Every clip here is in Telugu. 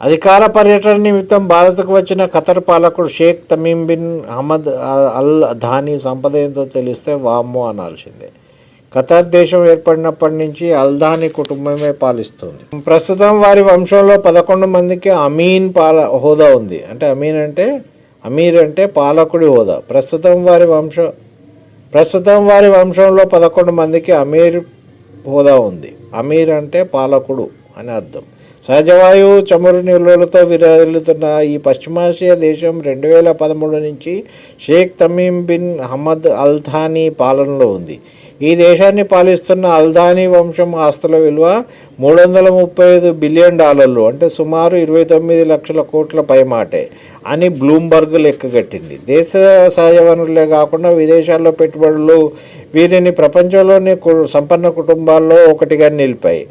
అధికార పర్యటన నిమిత్తం భారత్కు వచ్చిన ఖతర్ పాలకుడు Sheikh Tamim bin Ahmad Al Thani సంపద ఏంతో తెలిస్తే వామ్మో అనాల్సిందే. ఖతర్ దేశం ఏర్పడినప్పటి నుంచి అల్దాని కుటుంబమే పాలిస్తుంది. ప్రస్తుతం వారి వంశంలో పదకొండు మందికి అమీన్ పాల హోదా ఉంది. అంటే అమీన్ అంటే అమీర్ అంటే పాలకుడి హోదా. ప్రస్తుతం వారి వంశ ప్రస్తుతం వారి వంశంలో పదకొండు మందికి అమీర్ హోదా ఉంది. అమీర్ అంటే పాలకుడు అని అర్థం. సహజవాయువు చమురు నిల్వలతో విరలుతున్న ఈ పశ్చిమాసియా దేశం రెండు వేల పదమూడు నుంచి Sheikh Tamim bin Ahmad Al Thani పాలనలో ఉంది. ఈ దేశాన్ని పాలిస్తున్న అల్థానీ వంశం ఆస్తుల విలువ మూడు వందల ముప్పై ఐదు బిలియన్ డాలర్లు అంటే సుమారు ఇరవై తొమ్మిది లక్షల కోట్ల పైమాటే అని బ్లూంబర్గ్ లెక్కగట్టింది. దేశ సహజ వనరులే కాకుండా విదేశాల్లో పెట్టుబడులు వీరిని ప్రపంచంలోని కు- సంపన్న కుటుంబాల్లో ఒకటిగా నిలిపాయి.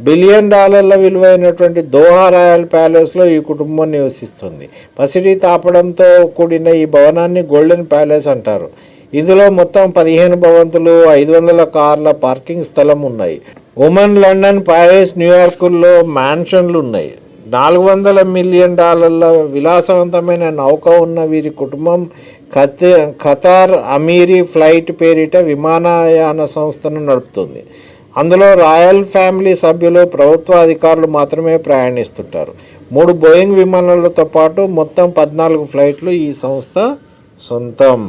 బిలియన్ డాలర్ల విలువైనటువంటి దోహా రాయల్ ప్యాలెస్లో ఈ కుటుంబం నివసిస్తుంది. పసిడి తాపడంతో కూడిన ఈ భవనాన్ని గోల్డెన్ ప్యాలెస్ అంటారు. ఇందులో మొత్తం పదిహేను భవంతులు ఐదు వందల కార్ల పార్కింగ్ స్థలం ఉన్నాయి. ఉమన్ లండన్ ప్యారిస్ న్యూయార్కుల్లో మ్యాన్షన్లు ఉన్నాయి. నాలుగు వందల మిలియన్ డాలర్ల విలాసవంతమైన నౌక ఉన్న వీరి కుటుంబం ఖత ఖతార్ అమీరీ ఫ్లైట్ పేరిట విమానయాన సంస్థను నడుపుతుంది. అందులో రాయల్ ఫ్యామిలీ సభ్యులు ప్రభుత్వ అధికారులు మాత్రమే ప్రయాణిస్తుంటారు. మూడు బోయింగ్ విమానాలతో పాటు మొత్తం పద్నాలుగు ఫ్లైట్లు ఈ సంస్థ సొంతం.